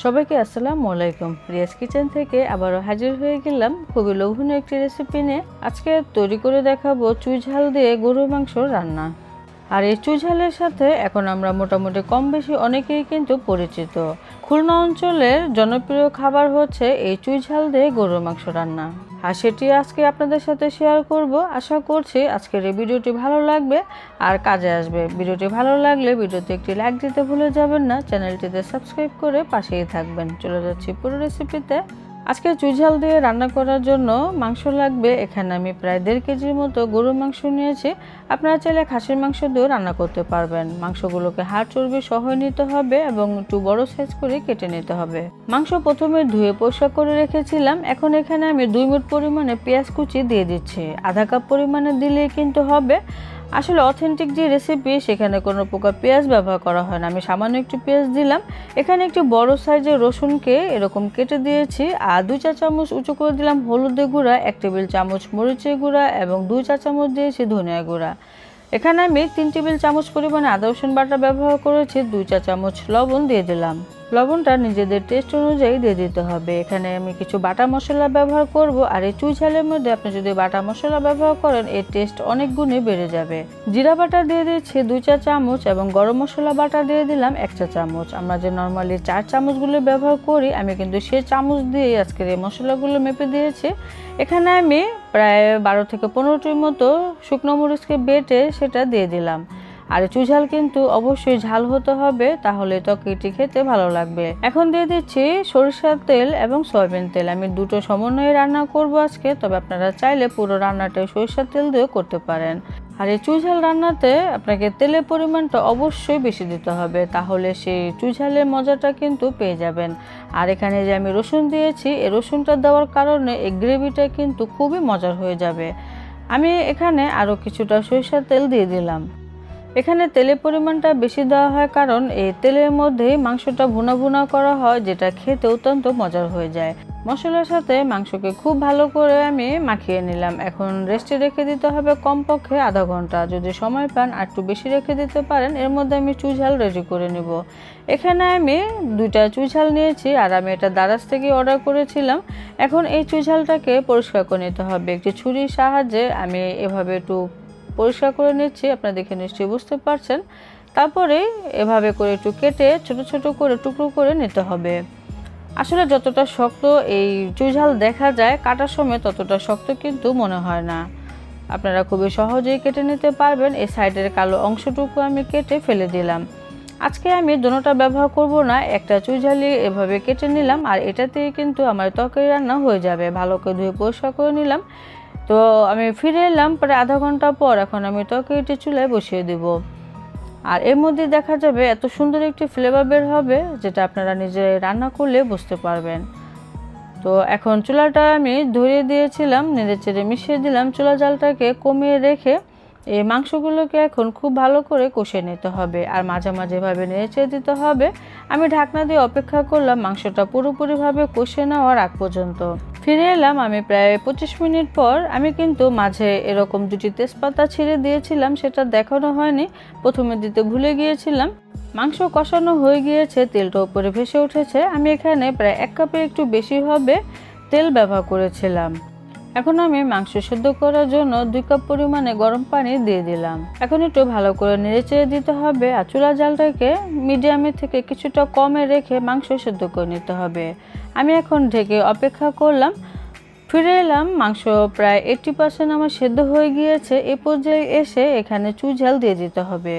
সবাইকে আসসালামু আলাইকুম। রিয়াজ কিচেন থেকে আবারও হাজির হয়ে গেলাম খুবই লোভনীয় একটি রেসিপি নিয়ে। আজকে তৈরি করে দেখাবো চুই ঝাল দিয়ে গরুর মাংস রান্না। আর এই চুই ঝালের সাথে এখন আমরা মোটামুটি কম বেশি অনেকেই কিন্তু পরিচিত। খুলনা অঞ্চলের জনপ্রিয় খাবার হচ্ছে এই চুই ঝাল দিয়ে গরুর মাংস রান্না। আর সেটি আজকে আপনাদের সাথে শেয়ার করব। আশা করছি আজকের এই ভিডিওটি ভালো লাগবে আর কাজে আসবে। ভিডিওটি ভালো লাগলে ভিডিওতে একটি লাইক দিতে ভুলে যাবেন না। চ্যানেলটিতে সাবস্ক্রাইব করে পাশেই থাকবেন। চলে যাচ্ছি পুরো রেসিপিতে আজকে চুঝাল দিয়ে রান্না করার জন্য মাংস লাগবে। এখানে আমি প্রায় দেড় কেজির মতো গরুর মাংস নিয়েছি। আপনারা চাইলে খাসির মাংস দিয়েও রান্না করতে পারবেন। মাংসগুলোকে হাড় চর্বি সহ নিতে হবে এবং একটু বড় সাইজ করে কেটে নিতে হবে। মাংস প্রথমে ধুয়ে পরিষ্কার করে রেখেছিলাম। এখন এখানে আমি দুই মুঠ পরিমাণে পেঁয়াজ কুচি দিয়ে দিচ্ছি। আধা কাপ পরিমাণে দিলেই কিন্তু হবে। আসলে অথেন্টিক যে রেসিপি সেখানে কোনো প্রকার পেঁয়াজ ব্যবহার করা হয় না। আমি সামান্য একটু পেঁয়াজ দিলাম। এখানে একটু বড় সাইজের রসুনকে এরকম কেটে দিয়েছি আর দুই চা চামচ উঁচু করে দিলাম হলুদের গুঁড়া, এক টেবিল চামচ মরিচের গুঁড়া এবং দুই চা চামচ দিয়েছি ধনিয়া গুঁড়া। এখানে আমি তিন টেবিল চামচ পরিমাণে আদা রসুন বাটা ব্যবহার করেছি, দুই চা চামচ লবণ দিয়ে দিলাম। লবণটা নিজেদের টেস্ট অনুযায়ী দিয়ে দিতে হবে। এখানে আমি কিছু বাটা মশলা ব্যবহার করব আর এই চুই ঝালের মধ্যে আপনি যদি বাটা মশলা ব্যবহার করেন, এর টেস্ট অনেক গুণে বেড়ে যাবে। জিরা বাটা দিয়ে দিচ্ছি দুই চা চামচ এবং গরম মশলা বাটা দিয়ে দিলাম এক চা চামচ। আমরা যে নর্মালি চার চামচগুলো ব্যবহার করি, আমি কিন্তু সে চামচ দিয়ে আজকের এই মশলাগুলো মেপে দিয়েছি। এখানে আমি প্রায় বারো থেকে পনেরোটির মতো শুকনো মরিচকে বেটে সেটা দিয়ে দিলাম। আর চুঝাল কিন্তু অবশ্যই ঝাল হতে হবে, তাহলে তরকারিটি খেতে ভালো লাগবে। এখন দিয়ে দিচ্ছি সরিষার তেল এবং সয়াবিন তেল। আমি দুটো সমন্বয়ে রান্না করব আজকে, তবে আপনারা চাইলে পুরো রান্নাটা সরিষার তেল দিয়েও করতে পারেন। আর এই চুঝাল রান্নাতে আপনাকে তেলের পরিমাণটা অবশ্যই বেশি দিতে হবে, তাহলে সেই চুঝালের মজাটা কিন্তু পেয়ে যাবেন। আর এখানে যে আমি রসুন দিয়েছি, এই রসুনটা দেওয়ার কারণে এই গ্রেভিটা কিন্তু খুবই মজার হয়ে যাবে। আমি এখানে আরও কিছুটা সরিষার তেল দিয়ে দিলাম। এখানে তেলের পরিমাণটা বেশি দেওয়া হয় কারণ এই তেলের মধ্যে মাংসটা ভুনা ভুনা করা হয়, যেটা খেতে অত্যন্ত মজার হয়ে যায়। মশলার সাথে মাংসকে খুব ভালো করে আমি মাখিয়ে নিলাম। এখন রেস্টে রেখে দিতে হবে কমপক্ষে আধা ঘণ্টা। যদি সময় পান, আর একটু বেশি রেখে দিতে পারেন, এর মধ্যে আমি চুঝাল রেডি করে নেব। এখানে আমি দুইটা চুঝাল নিয়েছি, আর আমি এটা দারাজ থেকে অর্ডার করেছিলাম। এখন এই চুঝালটাকে পরিষ্কার করে নিতে হবে। একটি ছুরির সাহায্যে আমি এভাবে একটু পরিষ্কার করে নিচ্ছি, আপনারা দেখে নিশ্চয়ই বুঝতে পারছেন। তারপরে এভাবে করে একটু কেটে ছোট ছোট করে টুকরো করে নিতে হবে। আসলে যতটা শক্ত এই চুঝাল দেখা যায়, কাটার সময় ততটা শক্ত কিন্তু মনে হয় না। আপনারা খুবই সহজেই কেটে নিতে পারবেন। এই সাইডের কালো অংশটুকু আমি কেটে ফেলে দিলাম। আজকে আমি দোনোটা ব্যবহার করব না, একটা চুঝালি এভাবে কেটে নিলাম, আর এটাতেই কিন্তু আমার ত্বকের রান্না হয়ে যাবে। ভালো করে ধুয়ে পরিষ্কার করে নিলাম। তো আমি ফিরে এলাম প্রায় আধা ঘণ্টা পর এখন আমি তরকারিটি চুলায় বসিয়ে দেব। আর এর মধ্যে দেখা যাবে এত সুন্দর একটি ফ্লেভার বের হবে যেটা আপনারা নিজে রান্না করলে বুঝতে পারবেন। তো এখন চুলাটা আমি ধরিয়ে দিয়েছিলাম, নেড়ে চেড়ে মিশিয়ে দিলাম। চুলা জালটাকে কমিয়ে রেখে এই মাংসগুলোকে এখন খুব ভালো করে কষে নিতে হবে আর মাঝে মাঝে এভাবে নেড়ে দিতে হবে। আমি ঢাকনা দিয়ে অপেক্ষা করলাম মাংসটা পুরোপুরিভাবে কষে নেওয়ার আগ পর্যন্ত। ফিরে এলাম আমি প্রায় পঁচিশ মিনিট পর। আমি কিন্তু মাঝে এরকম দুটি তেজপাতা ছিঁড়ে দিয়েছিলাম, সেটা দেখানো হয়নি। প্রথমে দিতে ভুলে গিয়েছিলাম। মাংস কষানো হয়ে গিয়েছে, তেলটা উপরে ভেসে উঠেছে। আমি এখানে প্রায় এক কাপে একটু বেশি হবে তেল ব্যবহার করেছিলাম। এখন আমি মাংস সেদ্ধ করার জন্য দুই কাপ পরিমাণে গরম পানি দিয়ে দিলাম। এখন একটু ভালো করে নেড়েচেড়ে দিতে হবে আর চুলা জালটাকে মিডিয়ামে থেকে কিছুটা কমে রেখে মাংস সেদ্ধ করে নিতে হবে। আমি এখন ঢেকে অপেক্ষা করলাম ফিরে এলাম, মাংস প্রায় এইটটি পার্সেন্ট আমার সেদ্ধ হয়ে গিয়েছে, এ পর্যায়ে এসে এখানে চুঝাল দিয়ে দিতে হবে।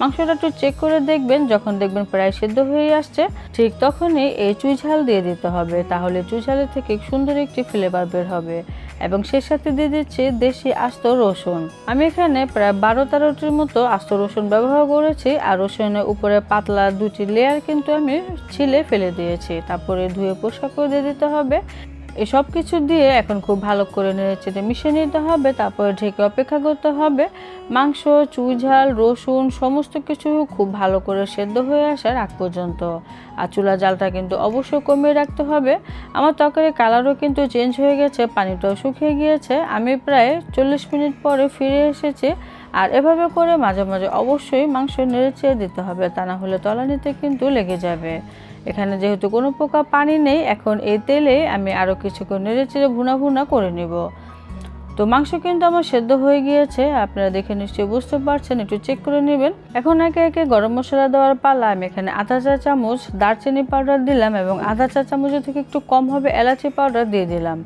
মাংসটা একটু চেক করে দেখবেন, যখন দেখবেন প্রায় সেদ্ধ হয়ে আসছে, ঠিক তখনই এই চুঝাল দিয়ে দিতে হবে। তাহলে চুঝালের থেকে সুন্দর একটি ফ্লেভার বের হবে এবং সে সাথে দিয়ে দিচ্ছি দেশি আস্ত রসুন। আমি এখানে প্রায় বারো তেরোটির মতো আস্ত রসুন ব্যবহার করেছি, আর রসুনের উপরে পাতলা দুটি লেয়ার কিন্তু আমি ছিলে ফেলে দিয়েছি। তারপরে ধুয়ে পোশাকও দিয়ে দিতে হবে। এই সব কিছু দিয়ে এখন খুব ভালো করে নেড়ে চেড়ে মিশিয়ে নিতে হবে, তারপরে ঢেকে অপেক্ষা করতে হবে। মাংস চুঝাল রসুন সমস্ত কিছু খুব ভালো করে সেদ্ধ হয়ে আসার আগ পর্যন্ত। আর চুলা জালটা কিন্তু অবশ্যই কমিয়ে রাখতে হবে। আমার তরকারির কালারও কিন্তু চেঞ্জ হয়ে গেছে, পানিটাও শুকিয়ে গিয়েছে। আমি প্রায় চল্লিশ মিনিট পরে ফিরে এসেছি। আর এভাবে করে মাঝে মাঝে অবশ্যই মাংস নেড়ে চেয়ে দিতে হবে, তা না হলে তলানিতে কিন্তু লেগে যাবে। এখানে যেহেতু কোনো প্রকার পানি নেই, এখন এই তেলে আমি আরও কিছুক্ষণ নেড়ে চেড়ে ভুনা ভুনা করে নিব। তো মাংস কিন্তু আমার সেদ্ধ হয়ে গিয়েছে, আপনারা দেখে নিশ্চয়ই বুঝতে পারছেন, একটু চেক করে নেবেন। এখন একে একে গরম মশলা দেওয়ার পালা, আমি এখানে আধা চা চামচ দারচিনি পাউডার দিলাম এবং আধা চা চামচের থেকে একটু কম হবে এলাচি পাউডার দিয়ে দিলাম।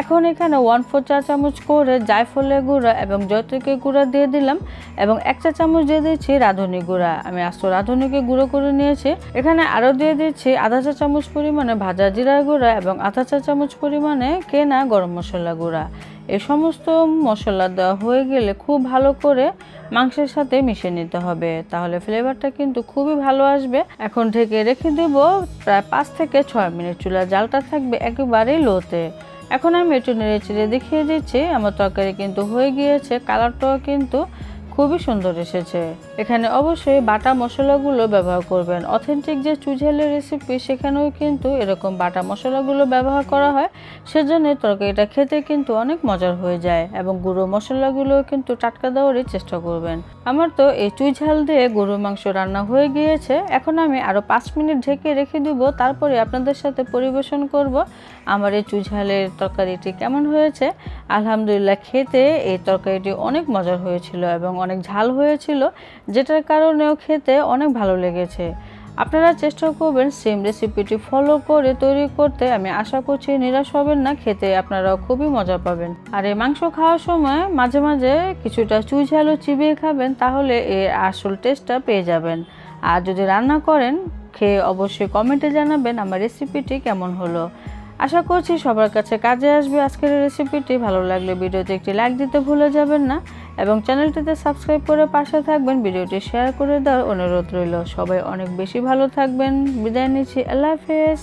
এখন এখানে ওয়ান ফোর চা চামচ করে জায়ফলের গুঁড়া এবং জয়ত্রিকের গুঁড়া দিয়ে দিলাম এবং এক চা চামচ দিয়ে দিচ্ছি রাঁধুনি গুঁড়া। আমি আস্ত রাঁধুনিকে গুঁড়ো করে নিয়েছি। এখানে আরও দিয়ে দিচ্ছি আধা চা চামচ পরিমাণে ভাজা জিরার গুঁড়া এবং আধা চা চামচ পরিমাণে কেনা গরম মশলা গুঁড়া। এই সমস্ত মশলা দেওয়া হয়ে গেলে খুব ভালো করে মাংসের সাথে মিশিয়ে নিতে হবে। তাহলে ফ্লেভারটা কিন্তু খুবই ভালো আসবে। এখন ঢেকে রেখে দেব প্রায় পাঁচ থেকে ছয় মিনিট। চুলা জালটা থাকবে একেবারেই লোতে। এখন আমি একটু নেড়ে চেড়ে দেখিয়ে দিচ্ছি। আমার তরকারি কিন্তু হয়ে গিয়েছে। কালারটাও কিন্তু খুবই সুন্দর এসেছে। এখানে অবশ্যই বাটা মশলাগুলো ব্যবহার করবেন। অথেন্টিক যে চুঝালের রেসিপি সেখানেও কিন্তু এরকম বাটা মশলাগুলো ব্যবহার করা হয়। সেজন্য তরকারিটা খেতে কিন্তু অনেক মজার হয়ে যায় এবং গুঁড়ো মশলাগুলো কিন্তু টাটকা দেওয়ারই চেষ্টা করবেন। আমার তো এই চুই ঝাল দিয়ে গরু মাংস রান্না হয়ে গিয়েছে। এখন আমি আরও পাঁচ মিনিট ঢেকে রেখে দিব। তারপরে আপনাদের সাথে পরিবেশন করব আমার এই চুঝালের তরকারিটি কেমন হয়েছে। আলহামদুলিল্লাহ খেতে এই তরকারিটি অনেক মজার হয়েছিল এবং অনেক ঝাল হয়েছিল, যেটার কারণেও খেতে অনেক ভালো লেগেছে। আপনারা চেষ্টা করবেন সেম রেসিপিটি ফলো করে তৈরি করতে। আমি আশা করছি নিরাশ হবেন না, খেতে আপনারা খুবই মজা পাবেন। আর এই মাংস খাওয়ার সময় মাঝে মাঝে কিছুটা চুই ঝালও চিবিয়ে খাবেন, তাহলে এর আসল টেস্টটা পেয়ে যাবেন। আর যদি রান্না করেন, খেয়ে অবশ্যই কমেন্টে জানাবেন আমার রেসিপিটি কেমন হলো। আশা করছি সবার কাছে কাজে আসবে আজকের রেসিপিটি ভালো লাগলে ভিডিওতে একটি লাইক দিতে ভুলে যাবেন না এবং চ্যানেলটিতে সাবস্ক্রাইব করে পাশে থাকবেন। ভিডিওটি শেয়ার করে দেওয়ার অনুরোধ রইল। সবাই অনেক বেশি ভালো থাকবেন। বিদায় নিচ্ছি। আল্লাহ হাফেজ।